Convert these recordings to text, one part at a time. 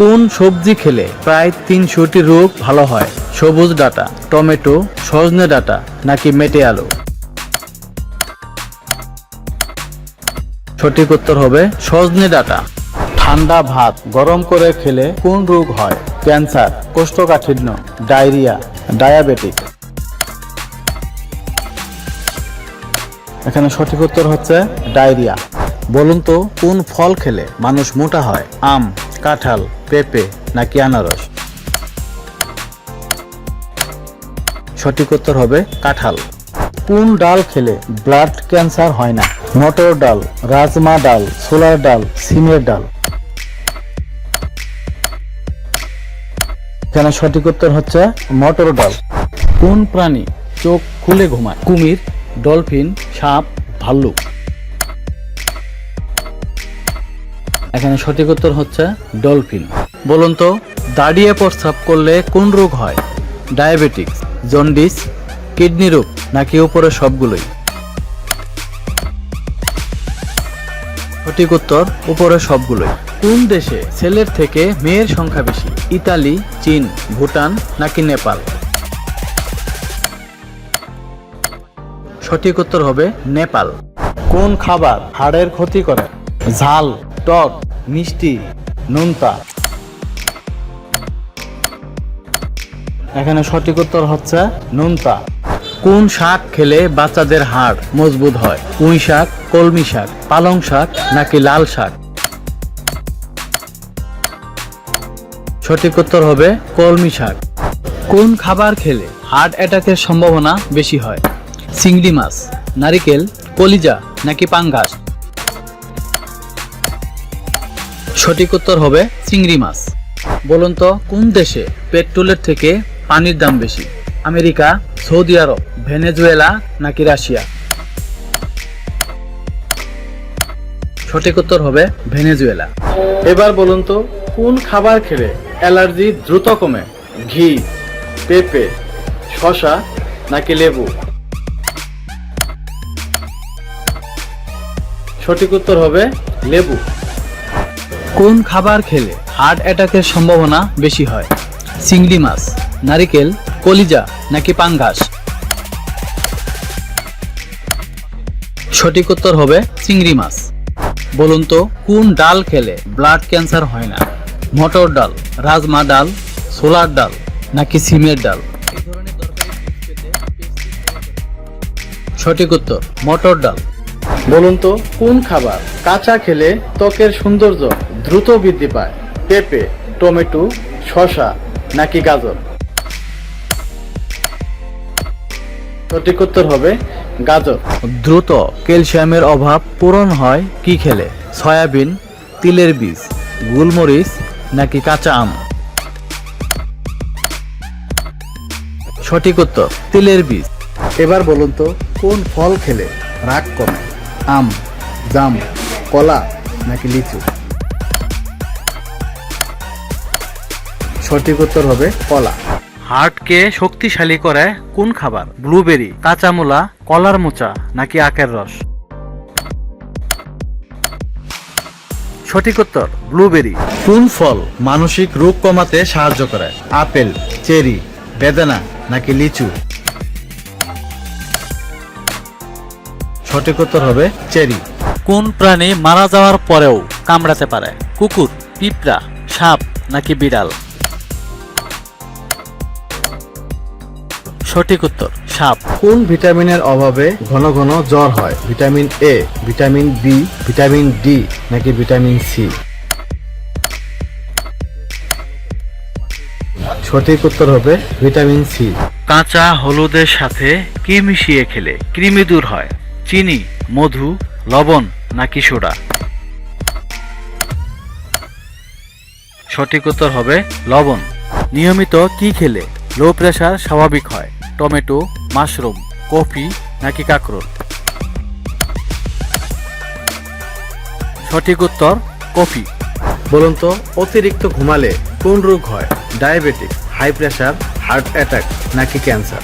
কোন সবজি খেলে প্রায় তিনশোটি রোগ ভালো হয়? সবুজ ডাটা, টমেটো, সজনে ডাটা নাকি মেটে আলু? সঠিক উত্তর হবে সজনে ডাটা। ঠান্ডা ভাত গরম করে খেলে কোন রোগ হয়? ক্যান্সার, কোষ্ঠকাঠিন্য, ডায়রিয়া, ডায়াবেটিক। এখানে সঠিক উত্তর হচ্ছে ডায়রিয়া। বলুন তো, কোন ফল খেলে মানুষ মোটা হয়? আম কাঁঠাল, পেঁপে নাকি আনারস? সঠিক উত্তর হবে কাঁঠাল। কোন ডাল খেলে ব্লাড ক্যান্সার হয় না। মটর ডাল, রাজমা ডাল, ছোলার ডাল, সিমের ডাল। এখানে সঠিক উত্তর হচ্ছে মটর ডাল? কোন প্রাণী চোখ খুলে ঘুমায়? কুমির, ডলফিন, সাপ, ভাল্লুক। এখানে সঠিক উত্তর হচ্ছে ডলফিন। বলুন তো, দাঁড়িয়ে প্রস্রাব করলে কোন রোগ হয়? ডায়াবেটিক্স জন্ডিস, কিডনি রোগ, নাকি উপরে সবগুলোই? সঠিক উত্তর, উপরে সবগুলোই। কোন দেশে ছেলের থেকে মেয়ের সংখ্যা বেশি? ইতালি, চীন, ভুটান, নাকি নেপাল? সঠিক উত্তর হবে নেপাল। কোন খাবার হাড়ের ক্ষতি করে? ঝাল, টক, মিষ্টি, নোনতা। এখানে সঠিক উত্তর হচ্ছে নোনতা। কোন শাক খেলে বাচ্চাদের হাড় মজবুত হয়? পুঁই শাক, কলমি শাক, পালং শাক, নাকি লাল শাক? সঠিক উত্তর হবে কলমি শাক। কোন খাবার খেলে হার্ট অ্যাটাকের সম্ভাবনা বেশি হয়? চিংড়ি মাছ, নারিকেল, কলিজা, নাকি পাঙ্গাস? সঠিক উত্তর হবে চিংড়ি মাছ। বলুন তো, কোন দেশে পেট্রোলের থেকে পানির দাম বেশি? আমেরিকা, সৌদি আরব, ভেনেজুয়েলা নাকি রাশিয়া? সঠিক উত্তর হবে ভেনেজুয়েলা। এবার বলুন তো, কোন খাবার খেলে অ্যালার্জি দ্রুত কমে? ঘি, পেঁপে শশা নাকি লেবু? সঠিক উত্তর হবে লেবু। কোন খাবার খেলে হার্ট অ্যাটাকের সম্ভাবনা বেশি হয়? চিংড়ি মাছ, নারিকেল, কলিজা নাকি পাঙ্গাস? সঠিক উত্তর হবে চিংড়ি মাছ। বলুন তো, কোন ডাল খেলে ব্লাড ক্যান্সার হয় না? মটর ডাল, রাজমা ডাল, ছোলার ডাল নাকি সিমের ডাল? সঠিক উত্তর, মটর ডাল। বলুন তো, কোন খাবার কাঁচা খেলে ত্বকের সৌন্দর্য দ্রুত বৃদ্ধি পায়। পেঁপে টমেটো শসা নাকি গাজর? সঠিক উত্তর হবে গাজর। দ্রুত ক্যালসিয়ামের অভাব পূরণ হয় কি খেলে? সয়াবিন তিলের বীজ গোলমরিচ নাকি কাঁচা আম? সঠিক উত্তর তিলের বীজ। এবার বলুন তো কোন ফল খেলে রাগ কমে? আম জাম কলা নাকি লিচু? সঠিক উত্তর হবে কলা। হার্টকে শক্তিশালী করে কোন খাবার? ব্লুবেরি কাঁচামূলা কলার মোচা নাকি আখের রস? সঠিক উত্তর ব্লুবেরি। কোন ফল মানসিক রোগ কমাতে সাহায্য করে? আপেল চেরি বেদানা নাকি লিচু? সঠিক উত্তর হবে চেরি। কোন প্রাণী মারা যাওয়ার পরেও কামড়াতে পারে? কুকুর পিঁপড়া সাপ নাকি বিড়াল? সঠিক উত্তর সাপ। কোন ভিটামিনের অভাবে ঘন ঘন জ্বর হয়? Vitamin A vitamin B vitamin D নাকি ভিটামিন সি সঠিক উত্তর হবে ভিটামিন সি কাঁচা হলুদের সাথে কি মিশিয়ে খেলে কৃমি দূর হয়? চিনি মধু লবণ নাকি সোডা? সঠিক উত্তর হবে লবণ। নিয়মিত কি খেলে? লো প্রেশার স্বাভাবিক হয়। টমেটো মাশরুম কফি নাকি কাঁকরোল? সঠিক উত্তর কফি। বলুন তো অতিরিক্ত ঘুমালে কোন রোগ হয়? Diabetes high pressure heart attack নাকি ক্যান্সার?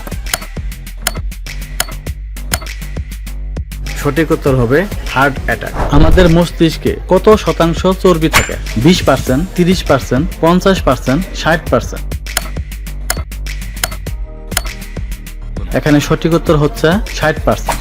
সঠিক উত্তর হবে হার্ট অ্যাটাক। আমাদের মস্তিষ্কে কত শতাংশ চর্বি থাকে? বিশ পার্সেন্ট তিরিশ পার্সেন্ট পঞ্চাশ পার্সেন্ট ষাট পার্সেন্ট। এখানে সঠিক উত্তর হচ্ছে ষাট পার্সেন্ট।